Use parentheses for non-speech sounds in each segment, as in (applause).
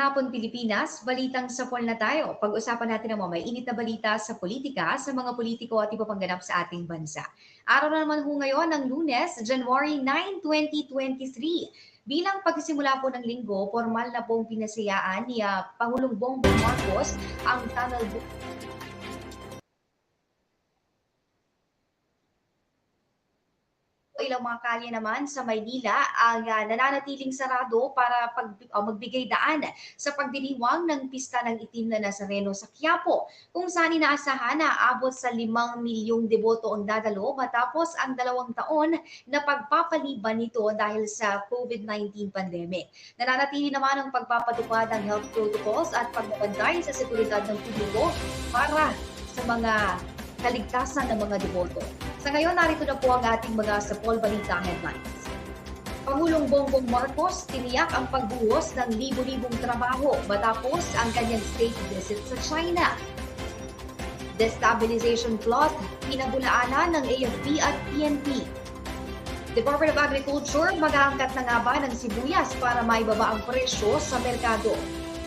hapon Pilipinas, balitang sapol na tayo. Pag-usapan natin ang mga may init na balita sa politika, sa mga politiko at iba pang ganap sa ating bansa. Araw na naman ho ngayon ng lunes, January 9, 2023. Bilang pagsisimula po ng linggo, formal na pong pinasayaan ni uh, Pangulong Bongbong Marcos ang tunnel ilang mga kalye naman sa Maynila ang uh, nananatiling sarado para pag, uh, magbigay daan sa pagdiriwang ng pista ng itim na Nazareno sa Quiapo, kung saan inaasahan na abot sa 5 milyong deboto ang dadalo matapos ang dalawang taon na pagpapaliban nito dahil sa COVID-19 pandemic. Nananatili naman ang pagpapatupad ng health protocols at pagbabantay sa seguridad ng publiko para sa mga kaligtasan ng mga deboto. Sa ngayon, narito na po ang ating mga sa Paul Balita headlines. Pangulong Bongbong Marcos tiniyak ang pagbuhos ng libo-libong trabaho matapos ang kanyang state visit sa China. Destabilization plot, pinabulaanan ng AFP at PNP. Department of Agriculture, mag-aangkat na nga ba ng sibuyas para maibaba ang presyo sa merkado.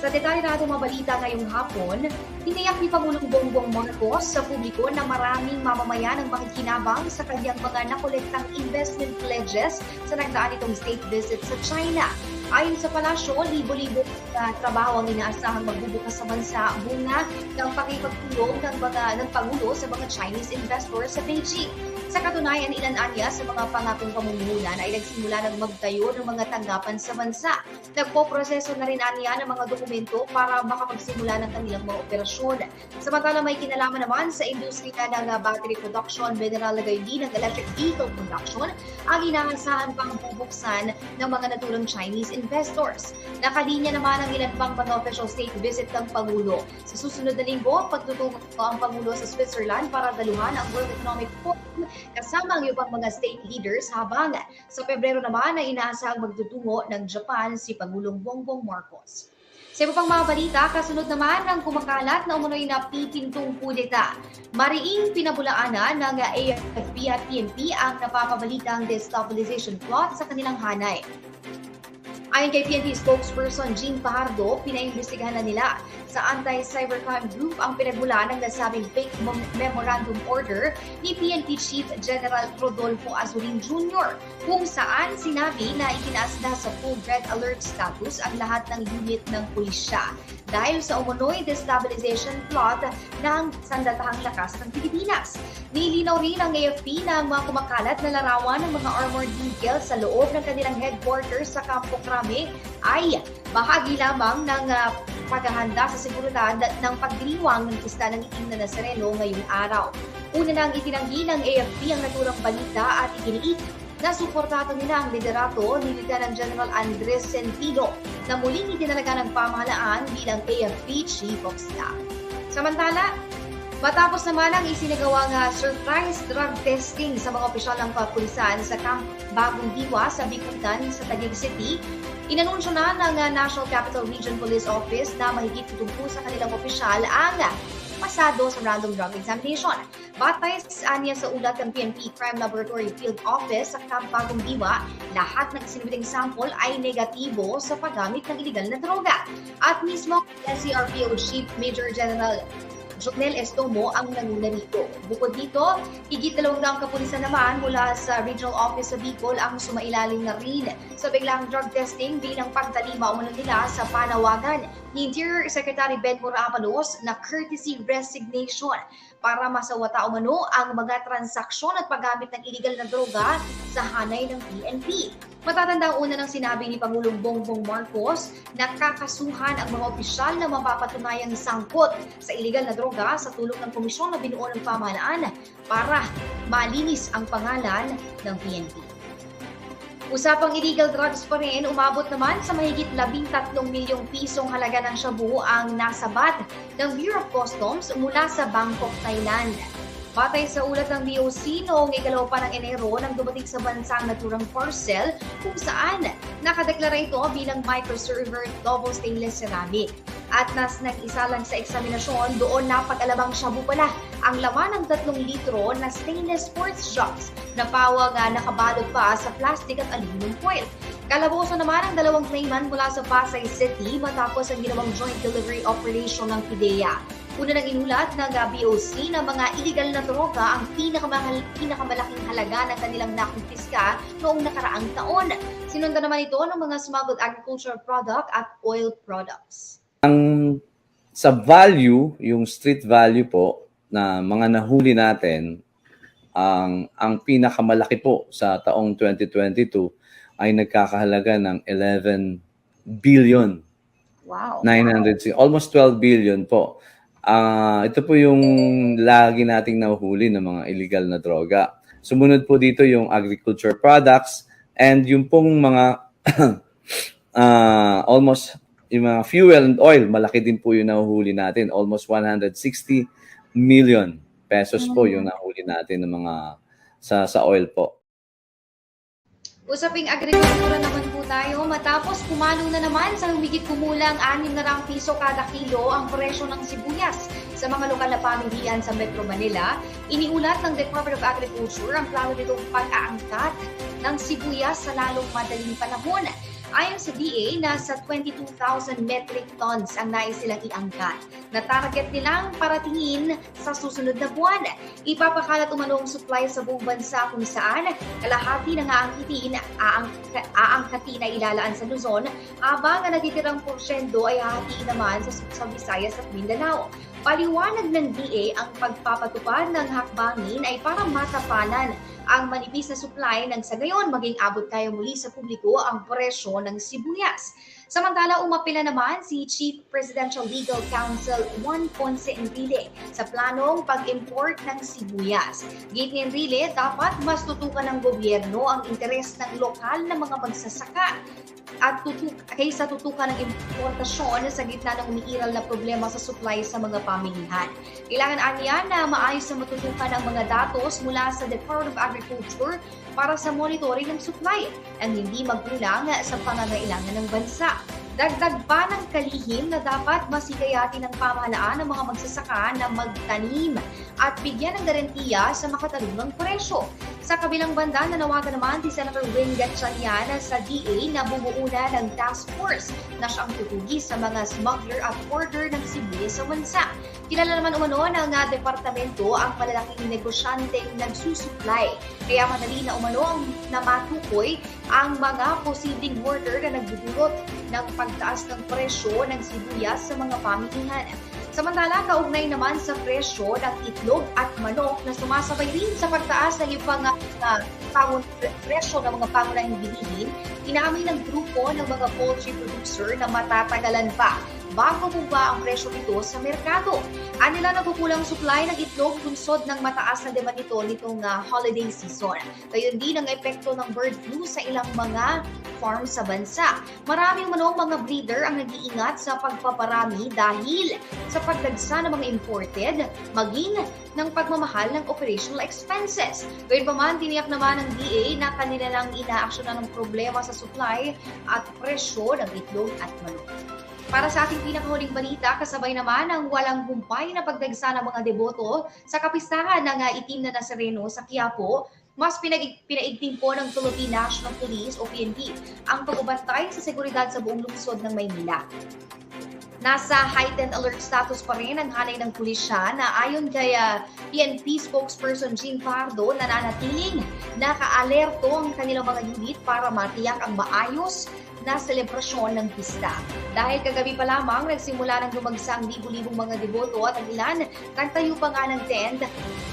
Sa detalye na itong mabalita ngayong hapon, tiniyak ni Pangulong Bongbong Marcos sa publiko na maraming mamamayan ang makikinabang sa kanyang mga nakolektang investment pledges sa nagdaan itong state visit sa China. Ayon sa palasyo, libo-libo na trabaho ang inaasahang magbubukas sa bansa bunga ng pakipagtulong ng mga ng Pangulo sa mga Chinese investors sa Beijing. Sa katunayan, ilan anya sa mga pangakong pamumuhunan ay nagsimula ng magtayo ng mga tanggapan sa bansa. Nagpo-proseso na rin anya ng mga dokumento para makapagsimula ng kanilang mga operasyon. Samantala may kinalaman naman sa industriya ng battery production, mineral lagay din ng electric vehicle production, ang inaasahan pang bubuksan ng mga naturang Chinese investors. Nakalinya naman ang ilan pang mga official state visit ng Pangulo. Sa susunod na linggo, pagtutungo ang Pangulo sa Switzerland para daluhan ang World Economic Forum kasama ang ibang mga state leaders habang sa Pebrero naman ay inaasahang magtutungo ng Japan si Pangulong Bongbong Marcos. Sa iba pang mga balita, kasunod naman ng kumakalat na umunoy na pipintong kudeta. Mariing pinabulaanan ng AFP at PNP ang napapabalitang destabilization plot sa kanilang hanay. Ayon kay PNP spokesperson Jean Pahardo, pinaimbestigahan na nila sa Anti-Cybercrime Group ang pinagmula ng nasabing fake memorandum order ni PNP Chief General Rodolfo Azurin Jr. kung saan sinabi na itinaas na sa full red alert status ang lahat ng unit ng pulisya dahil sa umunoy destabilization plot ng sandatahang lakas ng Pilipinas. Nilinaw rin ng AFP na ang mga kumakalat na larawan ng mga armored vehicles sa loob ng kanilang headquarters sa Campo Crame ay bahagi lamang ng uh, paghahanda sa seguridad ng pagdiriwang ng pista ng itim na Nazareno ngayong araw. Una nang itinanggi ng AFP ang naturang balita at iginiit na suportado nila ang liderato ni Lieutenant General Andres Sentido na muling itinalaga ng pamahalaan bilang AFP Chief of Staff. Samantala, Matapos naman ang isinagawang surprise drug testing sa mga opisyal ng kapulisan sa Camp Bagong Diwa sa Bicutan sa Taguig City, inanunsyo na ng National Capital Region Police Office na mahigit 70 sa kanilang opisyal ang pasado sa random drug examination. Batay sa anya sa ulat ng PNP Crime Laboratory Field Office sa Camp Diwa, lahat ng sinubiling sample ay negatibo sa paggamit ng illegal na droga. At mismo, NCRPO Chief Major General Jonel Estomo ang nanguna nito. Bukod dito, higit dalawang daang kapulisan naman mula sa Regional Office sa Bicol ang sumailalim na rin sa biglang drug testing bilang pagtalima umano nila sa panawagan ni Interior Secretary Ben Morapalos na courtesy resignation para masawata umano ang mga transaksyon at paggamit ng illegal na droga sa hanay ng PNP. Matatanda una ng sinabi ni Pangulong Bongbong Marcos na kakasuhan ang mga opisyal na mapapatunayang sangkot sa illegal na droga sa tulong ng komisyon na binuo ng pamahalaan para malinis ang pangalan ng PNP. Usapang illegal drugs pa rin, umabot naman sa mahigit 13 milyong pisong halaga ng shabu ang nasabat ng Bureau of Customs mula sa Bangkok, Thailand. Batay sa ulat ng DOC noong ikalaw pa ng Enero nang dumating sa bansang naturang parcel kung saan nakadeklara ito bilang microserver double stainless ceramic. At nas nag-isa lang sa eksaminasyon, doon napag-alabang shabu pala ang laman ng 3 litro na stainless sports jugs na pawang uh, nakabalot pa sa plastic at aluminum foil. Kalaboso naman ang dalawang claimant mula sa Pasay City matapos ang ginawang joint delivery operation ng PIDEA. Una nang inulat ng BOC na mga illegal na droga ang pinakamahal, pinakamalaking halaga ng kanilang nakumpiska noong nakaraang taon. Sinundan naman ito ng mga smuggled agricultural product at oil products. Ang sa value, yung street value po na mga nahuli natin, ang ang pinakamalaki po sa taong 2022 ay nagkakahalaga ng 11 billion Wow. 900 almost 12 billion po. Ah, ito po yung lagi nating nahuhuli ng mga illegal na droga. Sumunod po dito yung agriculture products and yung pong mga (clears throat) ah, almost yung mga fuel and oil, malaki din po yung nahuhuli natin. Almost 160 million pesos po yung nahuli natin ng mga sa sa oil po. Usaping agrikultura naman tayo matapos pumalo na naman sa humigit kumulang 6 na rang piso kada kilo ang presyo ng sibuyas sa mga lokal na pamilihan sa Metro Manila. Iniulat ng Department of Agriculture ang plano nitong pag-aangkat ng sibuyas sa lalong madaling panahon. Ayon sa DA, nasa 22,000 metric tons ang nais silang iangkat na target nilang paratingin sa susunod na buwan. Ipapakalat umano ang supply sa buong bansa kung saan kalahati na nga ang kitin aang, aangkatin na ilalaan sa Luzon habang ang natitirang porsyento ay hahatiin naman sa, sa Visayas at Mindanao. Paliwanag ng DA ang pagpapatupad ng hakbangin ay para matapanan ang manipis na supply nang sa gayon maging abot tayo muli sa publiko ang presyo ng sibuyas. Samantala, umapila naman si Chief Presidential Legal Counsel Juan Ponce Enrile sa planong pag-import ng sibuyas. Gate ni Enrile, dapat mas tutukan ng gobyerno ang interes ng lokal na mga magsasaka at tutuk kaysa tutukan ng importasyon sa gitna ng umiiral na problema sa supply sa mga pamilihan. Kailangan aniya na maayos na matutukan ang mga datos mula sa Department of Agriculture para sa monitoring ng supply ang hindi magkulang sa pangangailangan ng bansa. Dagdag pa ng kalihim na dapat masikayatin ng pamahalaan ng mga magsasaka na magtanim at bigyan ng garantiya sa makatalungang presyo. Sa kabilang banda, nanawagan naman si Senator Wing Gatchalian sa DA na bumuuna ng task force na siyang tutugi sa mga smuggler at hoarder ng sibuyas sa bansa. Kilala naman umano ng uh, departamento ang malalaking negosyanteng nagsusupply. Kaya madali na umano ang namatukoy ang mga posibleng hoarder na nagdudulot ng pagtaas ng presyo ng sibuyas sa mga pamilihan. Samantala, kaugnay naman sa presyo ng itlog at manok na sumasabay rin sa pagtaas ng ibang uh, pangun- presyo ng mga pangunahing bilihin, inamin ng grupo ng mga poultry producer na matatagalan pa bago bumaba ang presyo nito sa merkado. Anila nagkukulang supply ng itlog bunsod ng mataas na demand nito nitong uh, holiday season. Gayon din ang epekto ng bird flu sa ilang mga farm sa bansa. Maraming manong mga breeder ang nag-iingat sa pagpaparami dahil sa pagdagsa ng mga imported, maging ng pagmamahal ng operational expenses. Gayun pa man, tiniyak naman ng DA na kanila lang inaaksyonan ng problema sa supply at presyo ng itlog at manok. Para sa ating pinakahuling balita, kasabay naman ang walang humpay na pagdagsa ng mga deboto sa kapistahan ng uh, itim na Nazareno sa Quiapo, mas pinag pinaigting po ng Philippine National Police o PNP ang pagbabantay sa seguridad sa buong lungsod ng Maynila. Nasa heightened alert status pa rin ang hanay ng pulisya na ayon kay PNP spokesperson Jean Pardo nananatiling nakaalerto ang kanilang mga unit para matiyak ang maayos na selebrasyon ng pista. Dahil kagabi pa lamang nagsimula ng lumagsang libu-libong mga deboto at ang ilan nagtayo pa nga ng tent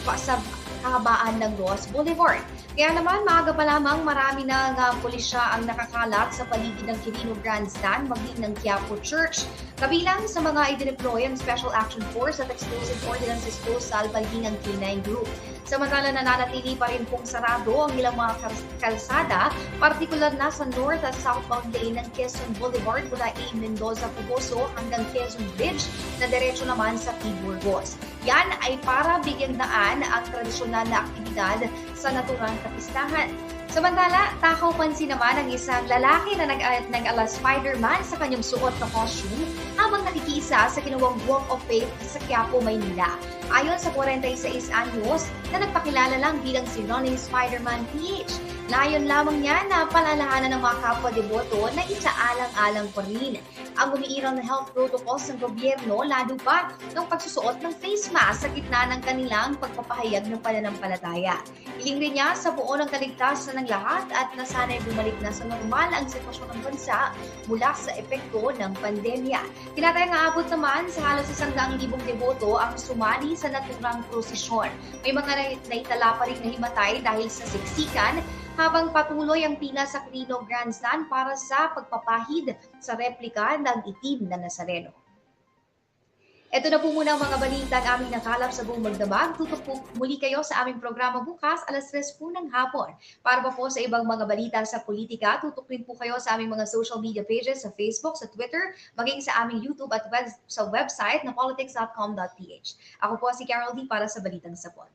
pa sa kahabaan ng Ross Boulevard. Kaya naman maaga pa lamang marami na nga pulisya ang nakakalat sa paligid ng Quirino Grandstand maging ng Quiapo Church. Kabilang sa mga idineploy ang Special Action Force at Explosive Ordnance Disposal palihing ang K9 Group. Samantala nananatili pa rin pong sarado ang ilang mga kalsada, partikular na sa north at southbound lane ng Quezon Boulevard mula A. Mendoza Pugoso hanggang Quezon Bridge na diretso naman sa P. Burgos. Yan ay para bigyan daan ang tradisyonal na aktibidad sa naturang kapistahan. Samantala, takaw pansin naman ang isang lalaki na nag- nag-ala Spider-Man sa kanyang suot na costume habang nakikiisa sa ginawang Walk of Faith sa Quiapo, Maynila. Ayon sa 46 anyos na nagpakilala lang bilang si Ronnie Spider-Man PH, Layon lamang niya na palalahanan ng mga kapwa deboto na isaalang-alang pa rin ang umiiral na health protocols ng gobyerno lalo pa ng pagsusuot ng face mask sa gitna ng kanilang pagpapahayag ng pananampalataya. Hiling rin niya sa buo ng kaligtasan ng lahat at na sana'y bumalik na sa normal ang sitwasyon ng bansa mula sa epekto ng pandemya. Tinatayang aabot naman sa halos isang daang libong deboto ang sumali sa naturang prosesyon. May mga nai- naitala pa rin na himatay dahil sa siksikan habang patuloy ang pila sa Quirino Grandstand para sa pagpapahid sa replika ng itim na Nazareno. Ito na po muna ang mga balita ang aming nakalap sa buong magdamag. Tutok po muli kayo sa aming programa bukas alas 3 po ng hapon. Para pa po sa ibang mga balita sa politika, tutok rin po kayo sa aming mga social media pages sa Facebook, sa Twitter, maging sa aming YouTube at web, sa website na politics.com.ph. Ako po si Carol D para sa Balitang Sapon.